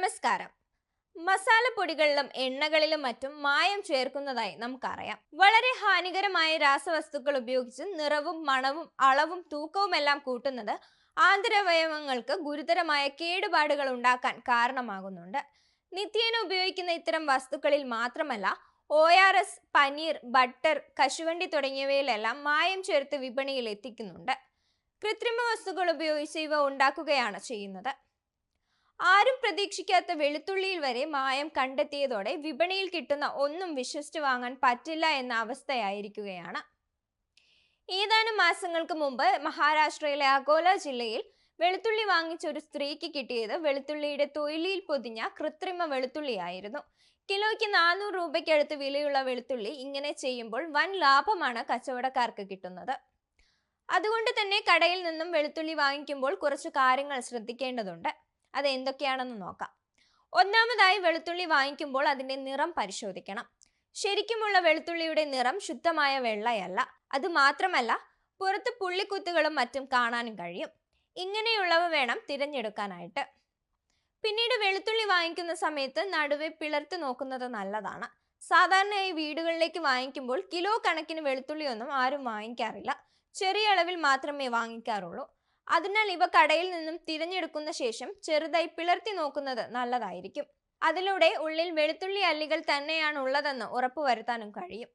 നമസ്കാരം. മസാലപ്പൊടികളിലും എണ്ണകളിലും മറ്റും മായം ചേർക്കുന്നതായി നമുക്കറിയാം. വളരെ ഹാനികരമായ രാസവസ്തുക്കൾ ഉപയോഗിച്ച് നിറവും മണവും അളവും തൂക്കവുമെല്ലാം കൂട്ടുന്നത് ആന്തരവയവങ്ങൾക്ക് ഗുരുതരമായ കേടുപാടുകൾ ഉണ്ടാക്കാൻ കാരണമാകുന്നുണ്ട്. നിത്യേന ഉപയോഗിക്കുന്ന ഇത്തരം വസ്തുക്കളിൽ മാത്രമല്ല O R S paneer butter കശുവണ്ടി തുടങ്ങിയവയിലെല്ലാം മായം ചേർത്ത് വിപണിയിൽ എത്തിക്കുന്നുണ്ട്. കൃത്രിമ വസ്തുക്കൾ ഉപയോഗിച്ച് ഇവ ഉണ്ടാക്കുകയാണ് ചെയ്യുന്നത്. ആരും പ്രതീക്ഷിക്കാത്ത വെളുത്തുള്ളിയിൽ വരെ മായം കണ്ടെത്തിയതോടെ വിപണിയിൽ കിട്ടുന്ന ഒന്നും വിശ്വസിച്ച് വാങ്ങാൻ പറ്റില്ല എന്ന അവസ്ഥയായിരിക്കുകയാണ്. ഏതാനും മാസങ്ങൾക്ക് മുമ്പ് മഹാരാഷ്ട്രയിലെ അകോല ജില്ലയിൽ വെളുത്തുള്ളി വാങ്ങിച്ച ഒരു സ്ത്രീക്ക് കിട്ടിയത് വെളുത്തുള്ളിയുടെ തൊയിലിയിൽ പൊതിഞ്ഞ കൃത്രിമ വെളുത്തുള്ളിയായിരുന്നു. കിലോയ്ക്ക് നാനൂറ് രൂപയ്ക്കടുത്ത് വിലയുള്ള വെളുത്തുള്ളി ഇങ്ങനെ ചെയ്യുമ്പോൾ വൻ ലാഭമാണ് കച്ചവടക്കാർക്ക് കിട്ടുന്നത്. അതുകൊണ്ട് തന്നെ കടയിൽ നിന്നും വെളുത്തുള്ളി വാങ്ങിക്കുമ്പോൾ കുറച്ച് കാര്യങ്ങൾ ശ്രദ്ധിക്കേണ്ടതുണ്ട്. അത് എന്തൊക്കെയാണെന്ന് നോക്കാം. ഒന്നാമതായി വെളുത്തുള്ളി വാങ്ങിക്കുമ്പോൾ അതിന്റെ നിറം പരിശോധിക്കണം. ശരിക്കുമുള്ള വെളുത്തുള്ളിയുടെ നിറം ശുദ്ധമായ വെള്ളയല്ല. അത് മാത്രമല്ല പുറത്ത് പുള്ളിക്കുത്തുകളും മറ്റും കാണാനും കഴിയും. ഇങ്ങനെയുള്ളവ വേണം തിരഞ്ഞെടുക്കാനായിട്ട്. പിന്നീട് വെളുത്തുള്ളി വാങ്ങിക്കുന്ന സമയത്ത് നടുവെ പിളർത്ത് നോക്കുന്നത് നല്ലതാണ്. സാധാരണയായി വീടുകളിലേക്ക് വാങ്ങിക്കുമ്പോൾ കിലോ കണക്കിന് വെളുത്തുള്ളിയൊന്നും ആരും വാങ്ങിക്കാറില്ല. ചെറിയ അളവിൽ മാത്രമേ വാങ്ങിക്കാറുള്ളൂ. അതിനാൽ ഇവ കടയിൽ നിന്നും തിരഞ്ഞെടുക്കുന്ന ശേഷം ചെറുതായി പിളർത്തി നോക്കുന്നത് നല്ലതായിരിക്കും. അതിലൂടെ ഉള്ളിൽ വെളുത്തുള്ളി അല്ലികൾ തന്നെയാണ് ഉള്ളതെന്ന് ഉറപ്പുവരുത്താനും കഴിയും.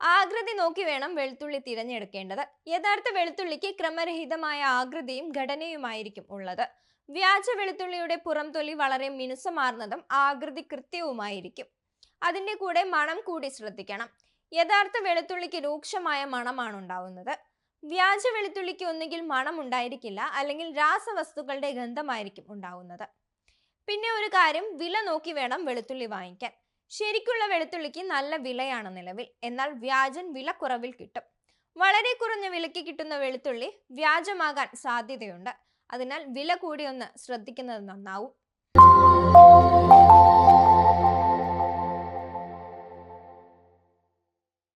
ആകൃതി നോക്കി വേണം വെളുത്തുള്ളി തിരഞ്ഞെടുക്കേണ്ടത്. യഥാർത്ഥ വെളുത്തുള്ളിക്ക് ക്രമരഹിതമായ ആകൃതിയും ഘടനയുമായിരിക്കും ഉള്ളത്. വ്യാജ വെളുത്തുള്ളിയുടെ പുറംതൊലി വളരെ മിനുസമാർന്നതും ആകൃതി കൃത്യവുമായിരിക്കും. അതിന്റെ കൂടെ മണം കൂടി ശ്രദ്ധിക്കണം. യഥാർത്ഥ വെളുത്തുള്ളിക്ക് രൂക്ഷമായ മണമാണ് ഉണ്ടാവുന്നത്. വ്യാജ വെളുത്തുള്ളിക്ക് ഒന്നുകിൽ മണം ഉണ്ടായിരിക്കില്ല അല്ലെങ്കിൽ രാസവസ്തുക്കളുടെ ഗന്ധമായിരിക്കും ഉണ്ടാവുന്നത്. പിന്നെ ഒരു കാര്യം വില നോക്കി വേണം വെളുത്തുള്ളി വാങ്ങിക്കാൻ. ശരിക്കുള്ള വെളുത്തുള്ളിക്ക് നല്ല വിലയാണ് നിലവിൽ. എന്നാൽ വ്യാജൻ വില കുറവിൽ കിട്ടും. വളരെ കുറഞ്ഞ വിലയ്ക്ക് കിട്ടുന്ന വെളുത്തുള്ളി വ്യാജമാകാൻ സാധ്യതയുണ്ട്. അതിനാൽ വില കൂടി ഒന്ന് ശ്രദ്ധിക്കുന്നത് നന്നാവും.